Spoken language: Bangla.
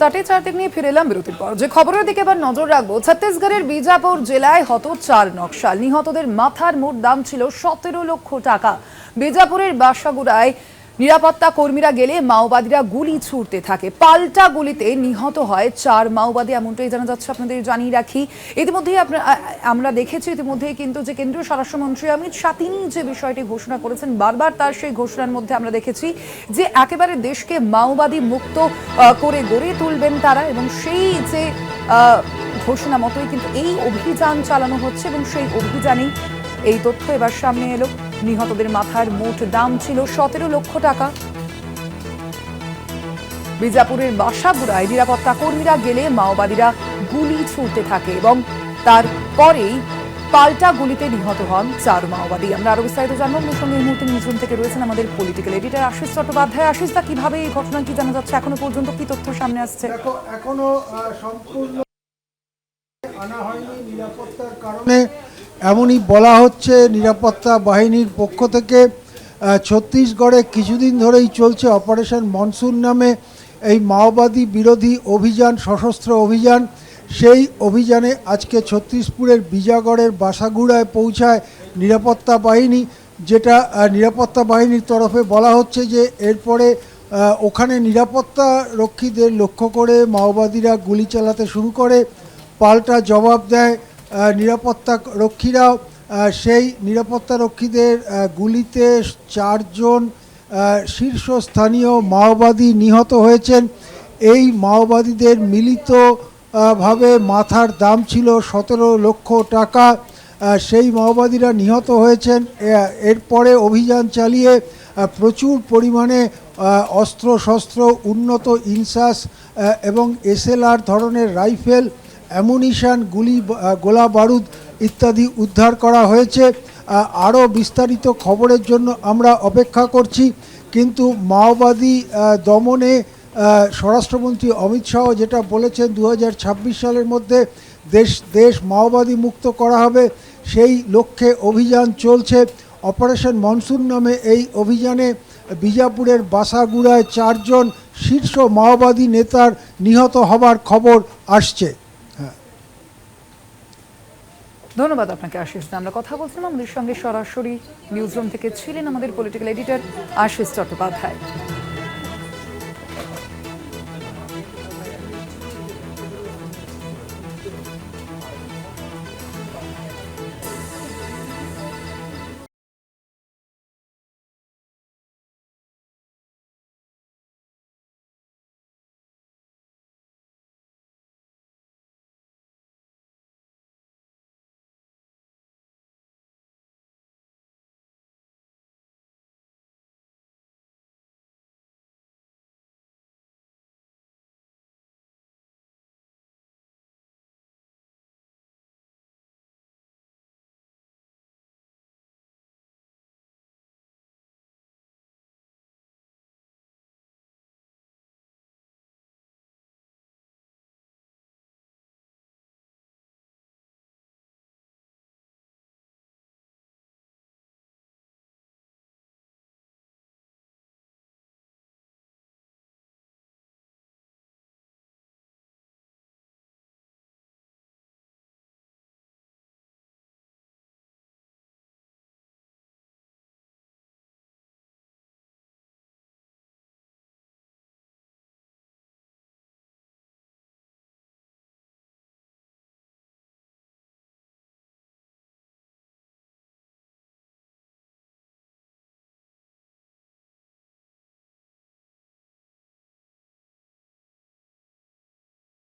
চারটে চার দিক নিয়ে ফিরে এলাম বিরতির পর। যে খবরের দিকে এবার নজর রাখব, ছত্তিশগড়ের বিজাপুর জেলায় হত চার নকশাল। নিহতদের মাথার মোট দাম ছিল সতেরো লক্ষ টাকা। বিজাপুরের বাসাগুড়ায় নিরাপত্তা কর্মীরা গেলে মাওবাদীরা গুলি ছুড়তে থাকে। পাল্টা গুলিতে নিহত হয় চার মাওবাদী, এমনটাই জানা যাচ্ছে আপনাদের জানিয়ে রাখি। ইতিমধ্যেই আপনা- আ- আমরা দেখেছি ইতিমধ্যেই কিন্তু যে কেন্দ্রীয় স্বরাষ্ট্রমন্ত্রী অমিত শাহ, তিনি যে বিষয়টি ঘোষণা করেছেন, বারবার তার সেই ঘোষণার মধ্যে আমরা দেখেছি যে একেবারে দেশকে মাওবাদী মুক্ত করে গড়ে তুলবেন তারা এবং সেই যে ঘোষণা মতোই কিন্তু এই অভিযান চালানো হচ্ছে এবং সেই অভিযানেই এই তথ্য এবার সামনে এলো। নিহতদের মাথার মোট দাম ছিল সতেরো লক্ষ টাকা। বিজাপুরের বাসাগুড়ায় নিরাপত্তা কর্মীরা গেলে মাওবাদীরা গুলি ছুড়তে থাকে এবং তারপরেই পাল্টা গুলিতে নিহত হন চার মাওবাদী। আমরা আরও বিস্তারিত জানব। আমার সঙ্গে মুহূর্তে নিউজরুম থেকে রয়েছেন আমাদের পলিটিক্যাল এডিটর আশিস চট্টোপাধ্যায়। আশিস দা, কীভাবে এই ঘটনা কি জানা যাচ্ছে? এখনও পর্যন্ত কি তথ্য সামনে আসছে? এখনও সম্পূর্ণ আনা হয়নি নিরাপত্তার কারণে। এমনই বলা হচ্ছে নিরাপত্তা বাহিনীর পক্ষ থেকে ছত্তিশগড়ে কিছুদিন ধরেই চলছে অপারেশন মনসুন নামে এই মাওবাদী বিরোধী অভিযান, সশস্ত্র অভিযান। সেই অভিযানে আজকে ছত্তিশপুরের বিজাগড়ের বাসাগুড়ায় পৌঁছায় নিরাপত্তা বাহিনী, যেটা নিরাপত্তা বাহিনীর তরফে বলা হচ্ছে যে এরপরে ওখানে নিরাপত্তা রক্ষীদের লক্ষ্য করে মাওবাদীরা গুলি চালাতে শুরু করে, পাল্টা জবাব দেয় নিরাপত্তা রক্ষীরাও আহ, সেই নিরাপত্তা রক্ষীদের গুলিতে চারজন শীর্ষস্থানীয় মাওবাদী নিহত হয়েছেন। এই মাওবাদীদের মিলিত ভাবে মাথার দাম ছিল সতেরো লক্ষ টাকা। সেই মাওবাদীরা নিহত হয়েছেন। এরপরে অভিযান চালিয়ে প্রচুর পরিমাণে অস্ত্র শস্ত্র উন্নত ইনসাস এবং এসএলআর ধরনের রাইফেল অ্যামুনিশন গুলি গোলা বারুদ ইত্যাদি উদ্ধার করা হয়েছে। আরও বিস্তারিত খবরের জন্য আমরা অপেক্ষা করছি। কিন্তু মাওবাদী দমনে স্বরাষ্ট্রমন্ত্রী অমিত শাহ যেটা বলেছেন দু হাজার ছাব্বিশ সালের মধ্যে দেশ দেশ মাওবাদী মুক্ত করা হবে, সেই লক্ষ্যে অভিযান চলছে। অপারেশন মনসুন নামে এই অভিযানে বিজাপুরের বাসাগুড়ায় চারজন শীর্ষ মাওবাদী নেতার নিহত হবার খবর আসছে। ধন্যবাদ আপনাকে আশিস। আমরা কথা বলছিলাম আমাদের সঙ্গে সরাসরি নিউজরুম থেকে ছিলেন আমাদের পলিটিক্যাল এডিটর আশিস চট্টোপাধ্যায়।